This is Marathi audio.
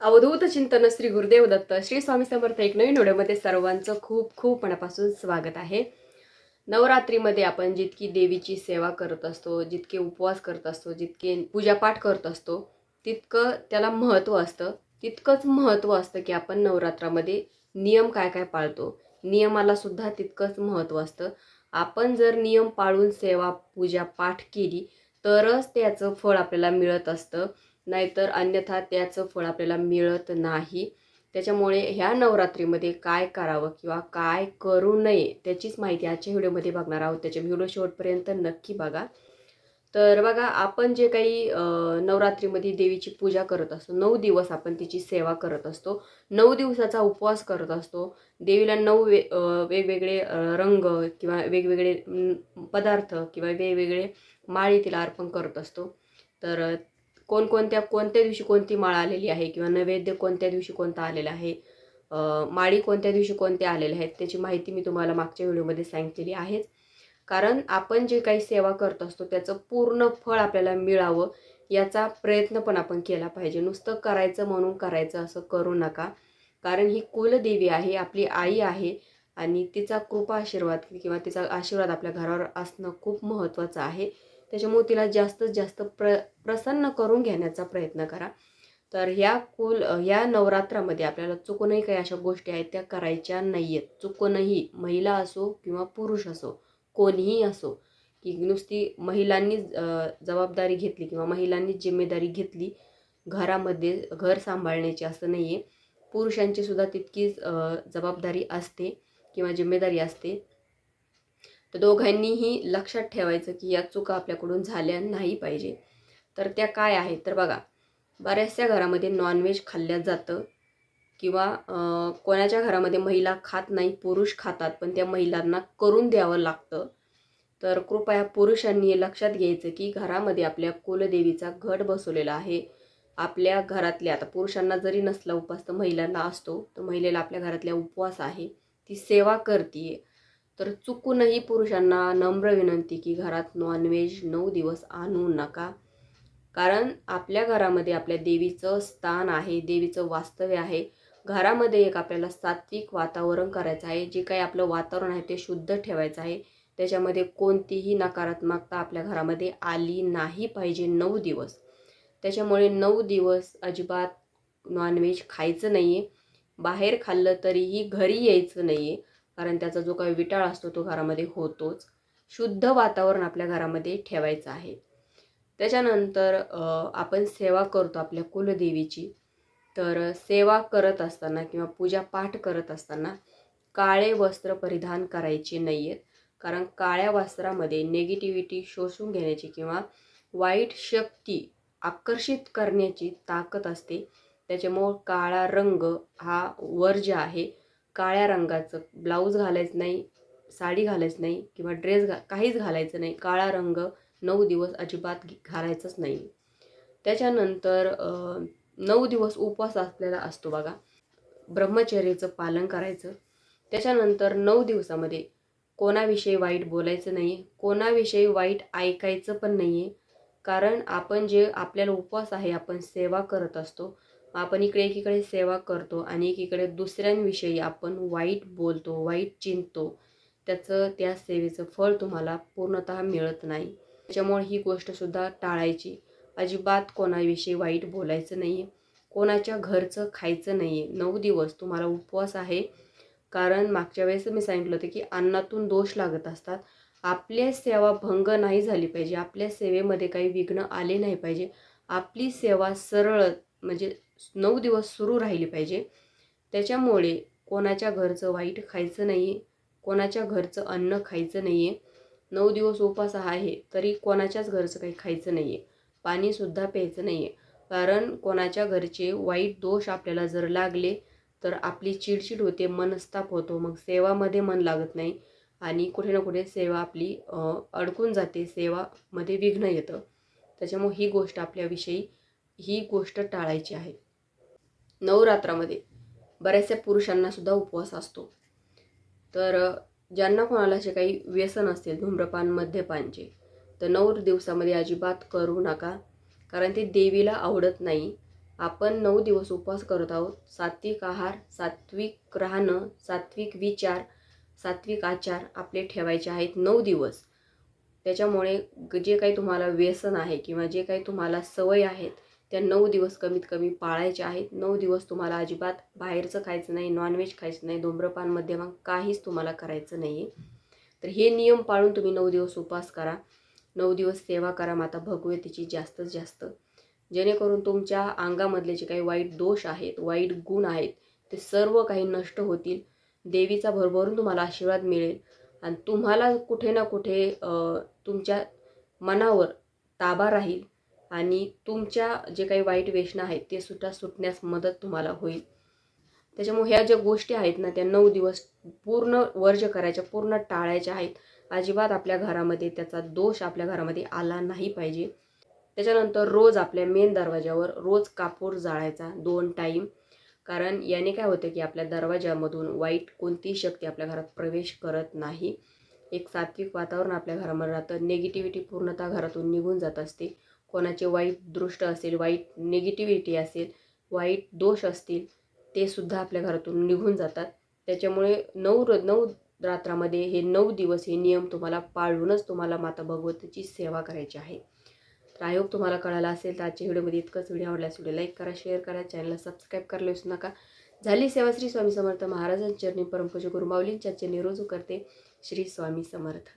अवधूत चिंतन श्री गुरुदेव दत्त श्री स्वामी समर्थ एक नवीन व्हिडिओमध्ये सर्वांचं खूप खूप मनापासून स्वागत आहे. नवरात्रीमध्ये आपण जितकी देवीची सेवा करत असतो जितके उपवास करत असतो जितके पूजापाठ करत असतो तितकं त्याला महत्त्व असतं. तितकंच महत्त्व असतं की आपण नवरात्रामध्ये नियम काय काय पाळतो. नियमाला सुद्धा तितकंच महत्त्व असतं. आपण जर नियम पाळून सेवा पूजा पाठ केली तरच त्याचं फळ आपल्याला मिळत असतं. नाहीतर अन्यथा त्याचं फळ आपल्याला मिळत नाही. त्याच्यामुळे ह्या नवरात्रीमध्ये काय करावं किंवा काय करू नये त्याचीच माहिती आजच्या व्हिडिओमध्ये बघणार आहोत. त्याच्या व्हिडिओ शेवटपर्यंत नक्की बघा. तर बघा आपण जे काही नवरात्रीमध्ये देवीची पूजा करत असतो नऊ दिवस आपण तिची सेवा करत असतो नऊ दिवसाचा उपवास करत असतो देवीला नऊ वे वेगवेगळे रंग किंवा वेगवेगळे पदार्थ किंवा वेगवेगळे माळी तिला अर्पण करत असतो. तर कोणकोणत्या कोणत्या दिवशी कोणती माळ आलेली आहे किंवा नैवेद्य कोणत्या दिवशी कोणता आलेला आहे? माळी कोणत्या दिवशी कोणत्या आलेल्या आहेत? त्याची माहिती मी तुम्हाला मागच्या व्हिडिओमध्ये सांगितलेली आहेच कारण आपण जे काही सेवा करत असतो त्याचं पूर्ण फळ आपल्याला मिळावं याचा प्रयत्न पण आपण केला पाहिजे. नुसतं करायचं म्हणून करायचं असं करू नका. कारण ही कुलदेवी आहे आपली आई आहे आणि तिचा कृपा आशीर्वाद किंवा तिचा आशीर्वाद आपल्या घरावर असणं खूप महत्त्वाचं आहे. त्याच्यामुळे तिला जास्तीत जास्त प्र प्रसन्न करून घेण्याचा प्रयत्न करा. तर ह्या कुल ह्या नवरात्रामध्ये आपल्याला चुकूनही काही अशा गोष्टी आहेत त्या करायच्या नाही आहेत चुकूनही महिला असो किंवा पुरुष असो कोणीही असो की नुसती महिलांनी जबाबदारी घेतली किंवा महिलांनी जिम्मेदारी घेतली घरामध्ये घर सांभाळण्याची असं नाही आहे पुरुषांची सुद्धा तितकीच जबाबदारी असते किंवा जिम्मेदारी असते. तर दोघांनीही लक्षात ठेवायचं की या चुका आपल्याकडून झाल्या नाही पाहिजे. तर त्या काय आहेत? तर बघा बऱ्याचशा घरामध्ये नॉनव्हेज खाल्ल्या जातं किंवा कोणाच्या घरामध्ये महिला खात नाही पुरुष खातात पण त्या महिलांना करून द्यावं लागतं. तर कृपया पुरुषांनी हे लक्षात घ्यायचं की घरामध्ये आपल्या कुलदेवीचा घट बसवलेला आहे. आपल्या घरातल्या आता पुरुषांना जरी नसला उपवास तर महिलांना असतो. तर महिलेला आपल्या घरातल्या उपवास आहे. ती सेवा करते तर चुकूनही पुरुषांना नम्र विनंती की घरात नॉनव्हेज नऊ दिवस आणू नका. कारण आपल्या घरामध्ये आपल्या देवीचं स्थान आहे देवीचं वास्तव्य आहे. घरामध्ये एक आपल्याला सात्विक वातावरण करायचं आहे जे काही आपलं वातावरण आहे ते शुद्ध ठेवायचं आहे. त्याच्यामध्ये कोणतीही नकारात्मकता आपल्या घरामध्ये आली नाही पाहिजे नऊ दिवस. त्याच्यामुळे नऊ दिवस अजिबात नॉनव्हेज खायचं नाही आहे बाहेर खाल्लं तरीही घरी यायचं नाही आहे कारण त्याचा जो काही विटाळ असतो तो घरामध्ये होतोच. शुद्ध वातावरण आपल्या घरामध्ये ठेवायचं आहे. त्याच्यानंतर आपण सेवा करतो आपल्या कुलदेवीची. तर सेवा करत असताना किंवा पूजा पाठ करत असताना काळे वस्त्र परिधान करायचे नाही आहेत कारण काळ्या वस्त्रामध्ये निगेटिव्हिटी शोषून घेण्याची किंवा वाईट शक्ती आकर्षित करण्याची ताकद असते. त्याच्यामुळं काळा रंग हा वर्ज्य आहे काळ्या रंगाचं ब्लाऊज घालायचं नाही साडी घालायचं नाही किंवा ड्रेस घा काहीच घालायचं नाही. काळा रंग नऊ दिवस अजिबात घ- घालायचंच नाही. त्याच्यानंतर नऊ दिवस उपवास आपल्याला असतो बघा. ब्रह्मचर्याचं पालन करायचं. त्याच्यानंतर नऊ दिवसामध्ये कोणाविषयी वाईट बोलायचं नाही कोणाविषयी वाईट ऐकायचं पण नाही आहे कारण आपण जे आपल्याला उपवास आहे आपण सेवा करत असतो आपण इकडे एकीकडे सेवा करतो आणि एकीकडे दुसऱ्यांविषयी आपण वाईट बोलतो वाईट चिंततो. त्याचं त्या सेवेचं फळ तुम्हाला पूर्णतः मिळत नाही. त्याच्यामुळे ही गोष्टसुद्धा टाळायची. अजिबात कोणाविषयी वाईट बोलायचं नाही आहे कोणाच्या घरचं खायचं नाही आहे नऊ दिवस तुम्हाला उपवास आहे. कारण मागच्या वेळेस मी सांगितलं होतं की अन्नातून दोष लागत असतात. आपल्या सेवा भंग नाही झाली पाहिजे. आपल्या सेवेमध्ये काही विघ्न आले नाही पाहिजे. आपली सेवा सरळ म्हणजे नऊ दिवस सुरू राहिली पाहिजे. त्याच्यामुळे कोणाच्या घरचं वाईट खायचं नाही आहे कोणाच्या घरचं अन्न खायचं नाही आहे नऊ दिवस उपास आहे तरी कोणाच्याच घरचं काही खायचं नाही आहे पाणीसुद्धा प्यायचं नाही आहे कारण कोणाच्या घरचे वाईट दोष आपल्याला जर लागले तर आपली चिडचिड होते मनस्ताप होतो. मग सेवामध्ये मन लागत नाही आणि कुठे ना कुठे सेवा आपली अडकून जाते सेवामध्ये विघ्न येतं. त्याच्यामुळे ही गोष्ट आपल्याविषयी ही गोष्ट टाळायची आहे. नवरात्रामध्ये बऱ्याचशा पुरुषांनासुद्धा उपवास असतो. तर ज्यांना कोणाला असे काही व्यसन असतील धूम्रपान मद्यपानचे तर नऊ दिवसामध्ये अजिबात करू नका. कारण ते देवीला आवडत नाही. आपण नऊ दिवस उपवास करत आहोत. सात्विक आहार सात्विक राहणं सात्विक विचार सात्विक आचार आपले ठेवायचे आहेत नऊ दिवस. त्याच्यामुळे जे काही तुम्हाला व्यसन आहे किंवा जे काही तुम्हाला सवय आहेत त्या नऊ दिवस कमीत कमी पाळायच्या आहेत. नऊ दिवस तुम्हाला अजिबात बाहेरचं खायचं नाही नॉनव्हेज खायचं नाही धूम्रपान मद्यपान काहीच तुम्हाला करायचं नाही आहे तर हे नियम पाळून तुम्ही नऊ दिवस उपवास करा. नऊ दिवस सेवा करा. माता भगवतीची जास्तीत जास्त. जेणेकरून तुमच्या अंगामधले जे काही वाईट दोष आहेत वाईट गुण आहेत ते सर्व काही नष्ट होतील. देवीचा भरभरून तुम्हाला आशीर्वाद मिळेल. आणि तुम्हाला कुठे ना कुठे तुमच्या मनावर ताबा राहील. आणि तुमच्या जे काही वाईट वेशनं आहेत ते सुद्धा सुटण्यास मदत तुम्हाला होईल. त्याच्यामुळे ह्या ज्या गोष्टी आहेत ना त्या नऊ दिवस पूर्ण वर्ज करायच्या पूर्ण टाळायच्या आहेत. अजिबात आपल्या घरामध्ये त्याचा दोष आपल्या घरामध्ये आला नाही पाहिजे. त्याच्यानंतर रोज आपल्या मेन दरवाजावर रोज कापूर जाळायचा दोन टाईम कारण याने काय होतं की आपल्या दरवाजामधून वाईट कोणतीही शक्ती आपल्या घरात प्रवेश करत नाही. एक सात्विक वातावरण आपल्या घरामध्ये राहतं. निगेटिव्हिटी पूर्णतः घरातून निघून जात असते. कोणाचे वाईट दृष्ट असेल वाईट निगेटिव्हिटी असेल वाईट दोष असतील ते सुद्धा आपल्या घरातून निघून जातात. त्याच्यामुळे नऊ र नऊ रात्रामध्ये हे नऊ दिवस हे नियम तुम्हाला पाळूनच तुम्हाला माता भगवतीची सेवा करायची आहे. तर आयोग तुम्हाला कळाला असेल तर आजच्या व्हिडिओमध्ये इतकंच. व्हिडिओ आवडल्यास व्हिडिओ लाईक करा शेअर करा चॅनलला सबस्क्राईब करायला विसरू नका. झाली सेवा श्री स्वामी समर्थ महाराजांच्या चरणी परमपूज गुरुमाऊलींच्या चरणी रोजू करते श्री स्वामी समर्थ.